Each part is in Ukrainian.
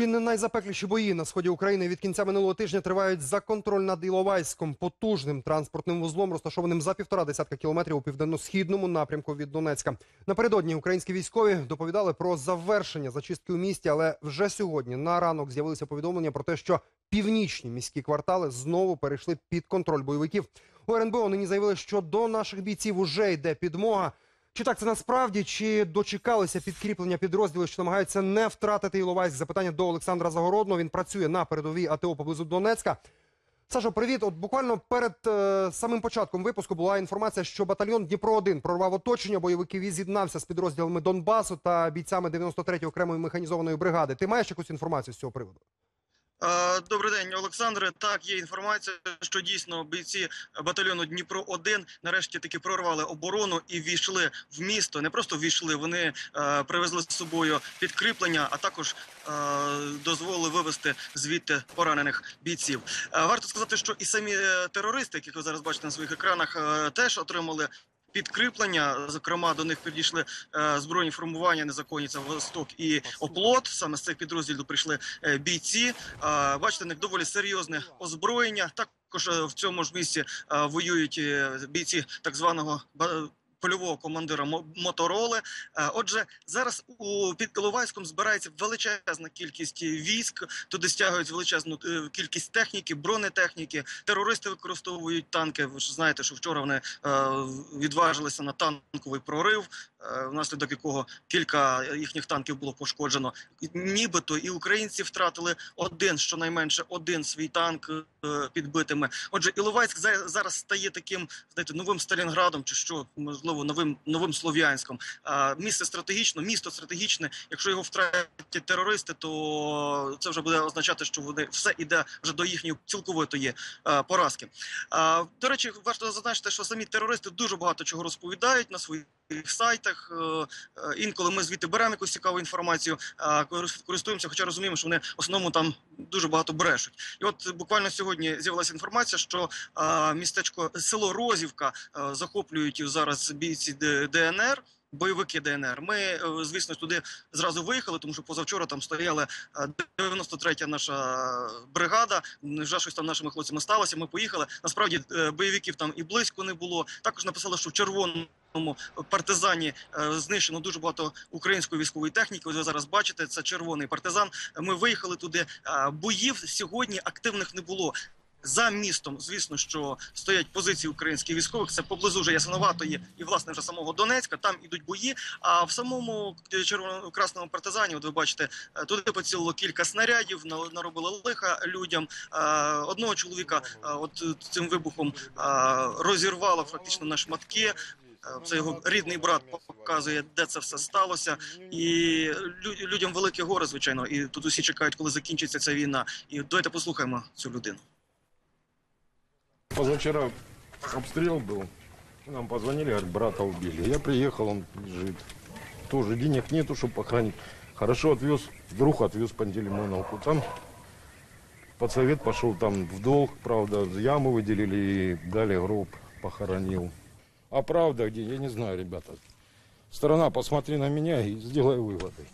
Чи не найзапекліші бої на сході України від кінця минулого тижня тривають за контроль над Іловайськом, потужним транспортним вузлом, розташованим за півтора десятка кілометрів у південно-східному напрямку від Донецька. Напередодні українські військові доповідали про завершення зачистки у місті, але вже сьогодні на ранок з'явилися повідомлення про те, що північні міські квартали знову перейшли під контроль бойовиків. У РНБО нині заявили, що до наших бійців уже йде підмога. Чи так це насправді, чи дочекалися підкріплення підрозділів, що намагаються не втратити Іловайськ? Запитання до Олександра Загородного. Він працює на передовій АТО поблизу Донецька. Сашо, привіт. От буквально перед е, самим початком випуску була інформація, що батальйон Дніпро 1 прорвав оточення бойовиків і з'єднався з підрозділами Донбасу та бійцями 93-ї окремої механізованої бригади. Ти маєш якусь інформацію з цього приводу? Е, Добрий день, Олександре. Так, є інформація, що дійсно бійці батальйону Дніпро 1 нарешті таки прорвали оборону і війшли в місто. Не просто війшли, вони е, привезли з собою підкріплення, а також е, дозволили вивести звідти поранених бійців. Е, варто сказати, що і самі е, терористи, яких ви зараз бачите на своїх екранах, е, теж отримали. Підкріплення, зокрема, до них підійшли е, збройні формування незаконні це Восток і Оплот. Саме з цих підрозділів прийшли е, бійці. Е, бачите, них доволі серйозне озброєння. Також в цьому ж місці воюють бійці так званого польового командира Мо- Мотороли. Е, Отже, зараз у під Іловайськом збирається величезна кількість військ. Туди стягують величезну е, кількість техніки, бронетехніки. Терористи використовують танки. Ви ж знаєте, що вчора вони е, відважилися на танковий прорив, внаслідок якого кілька їхніх танків було пошкоджено. Нібито і українці втратили один, щонайменше один свій танк е, підбитими. Отже, Іловайськ за- зараз стає таким, знаєте, новим Сталінградом, чи що можливо новим новим Слов'янськом. Місце стратегічно, місто стратегічне. Якщо його втратять терористи, то це вже буде означати, що вони все іде вже до їхньої цілковитої е, поразки. До речі, варто зазначити, що самі терористи дуже багато чого розповідають на своїх сайтах. Е, е, Інколи ми звідти беремо якусь цікаву інформацію, користуємося, хоча розуміємо, що вони в основному там дуже багато брешуть. І от буквально сьогодні з'явилася інформація, що містечко село Розівка захоплюють зараз бійці ДНР. Бойовики ДНР. Ми, е, звісно, туди зразу виїхали, тому що позавчора там стояла е, 93-я наша бригада. Вже щось там нашими хлопцями сталося. Ми поїхали. Насправді е, бойовиків там і близько не було. Також написали, що в червоному партизані е, знищено дуже багато української військової техніки. Ви зараз бачите, це червоний партизан. Ми виїхали туди. Е, Боїв сьогодні активних не було. За містом, звісно, що стоять позиції українських військових. Це поблизу вже Ясиноватої і власне вже самого Донецька. Там ідуть бої. А в самому червоно красному партизані, от ви бачите, е, туди поцілило кілька снарядів, на- наробили лиха людям. Одного чоловіка от цим вибухом розірвало фактично на шматки. Е, Це його рідний брат показує, де це все сталося, і лю- людям велике горе, звичайно. І тут усі чекають, коли закінчиться ця війна. І давайте послухаємо цю людину. Позавчера обстрел был. Нам позвонили, говорят, брата убили. Я приехал, он лежит. Тоже денег нету, чтобы похоронить. Хорошо отвез, вдруг отвез Пантелеймоновку. Там подсовет пошел там в долг, правда, яму выделили и дали гроб, похоронил. А правда где, я не знаю, ребята. Сторона, посмотри на меня и сделай выводы.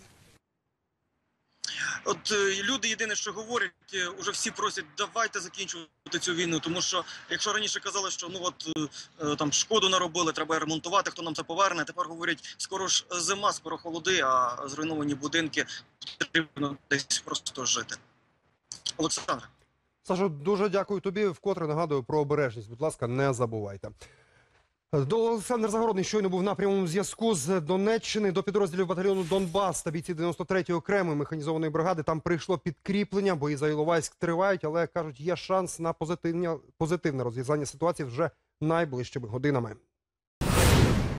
От е, люди єдине, що говорять, е, уже всі просять, давайте закінчувати цю війну. Тому що якщо раніше казали, що ну от е, там шкоду наробили, треба ремонтувати, хто нам це поверне. Тепер говорять, скоро ж зима, скоро холоди, а зруйновані будинки потрібно десь просто жити. Олександр. Сашо, дуже дякую тобі. Вкотре нагадую про обережність. Будь ласка, не забувайте. До Олександр Загородний щойно був на прямому зв'язку з Донеччини до підрозділів батальйону Донбас та бійці 93-ї окремої механізованої бригади. Там прийшло підкріплення, бої за Іловайськ тривають, але кажуть, є шанс на позитивне, позитивне розв'язання ситуації вже найближчими годинами.